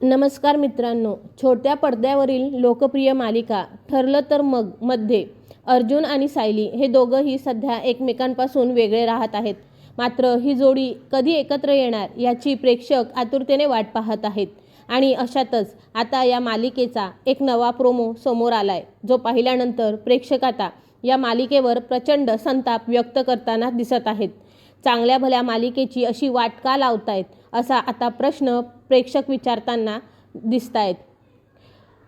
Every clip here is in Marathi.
नमस्कार मित्रांनो छोट्या पडद्यावरील लोकप्रिय मालिका ठरलं तर मग मध्ये अर्जुन आणि सायली हे दोघंही सध्या एकमेकांपासून वेगळे राहत आहेत. मात्र ही जोडी कधी एकत्र येणार याची प्रेक्षक आतुरतेने वाट पाहत आहेत. आणि अशातच आता या मालिकेचा एक नवा प्रोमो समोर आलाय जो पाहिल्यानंतर प्रेक्षक आता या मालिकेवर प्रचंड संताप व्यक्त करताना दिसत आहेत. चांगल्या भल्या मालिकेची अशी वाट का लावतायत? असा आता प्रश्न प्रेक्षक विचारताना दिसत आहेत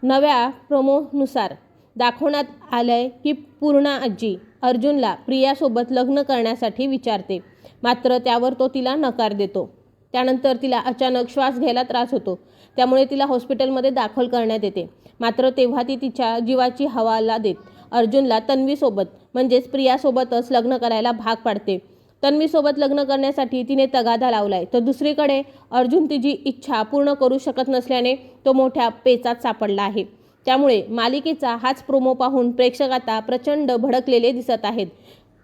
नव्या प्रोमोनुसार दाखवण्यात आलंय की पूर्णा आजी अर्जुनला प्रियासोबत लग्न करण्यासाठी विचारते. मात्र त्यावर तो तिला नकार देतो. त्यानंतर तिला अचानक श्वास घ्यायला त्रास होतो. त्यामुळे तिला हॉस्पिटलमध्ये दाखल करण्यात येते. मात्र तेव्हा ती तिच्या जीवाची हवाला देत अर्जुनला तन्वीसोबत म्हणजेच प्रियासोबतच लग्न करायला भाग पाडते. तन्वीसोबत लग्न करण्यासाठी तिने तगादा लावलाय. तर दुसरीकडे अर्जुन तिची इच्छा पूर्ण करू शकत नसल्याने तो मोठ्या पेचात सापडला आहे. त्यामुळे मालिकेचा हाच प्रोमो पाहून प्रेक्षक आता प्रचंड भडकलेले दिसत आहेत.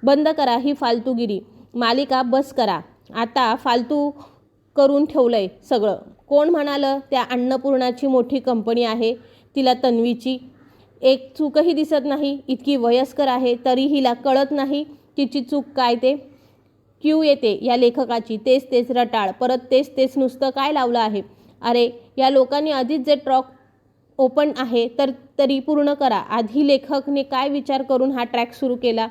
बंद करा ही फालतूगिरी. मालिका बस करा. आता फालतू करून ठेवलंय सगळं. कोण म्हणालं त्या अन्नपूर्णाची मोठी कंपनी आहे? तिला तन्वीची एक चूकही दिसत नाही. इतकी वयस्कर आहे तरी हिला कळत नाही तिची चूक काय ते. क्यू येते. या लेखकाची तेच तेच रटाळ परत तेच तेच नुसतं काय लावलं आहे? अरे या लोकांनी आधीच जे ट्रॉक ओपन आहे तर तरी पूर्ण करा. आधी लेखकने काय विचार करून हा ट्रॅक सुरू केला?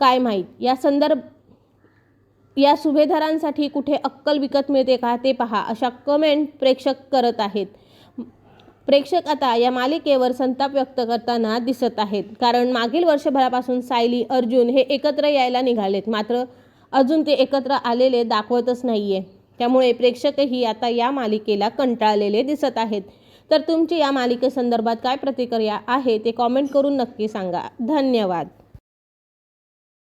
काय माहीत? या संदर्भ या सुभेदारांसाठी कुठे अक्कल विकत मिळते का? ते पहा. अशा कमेंट प्रेक्षक करत आहेत. प्रेक्षक आता या मालिकेवर संताप व्यक्त करताना दिसत आहेत. कारण मागील वर्षभरापासून सायली अर्जुन हे एकत्र यायला निघालेत. मात्र अजून ते एकत्र आलेले दाखवतच नाहीये. त्यामुळे प्रेक्षकही आता या मालिकेला कंटाळलेले दिसत आहेत. तर तुमची या मालिकेसंदर्भात काय प्रतिक्रिया आहे ते कॉमेंट करून नक्की सांगा. धन्यवाद.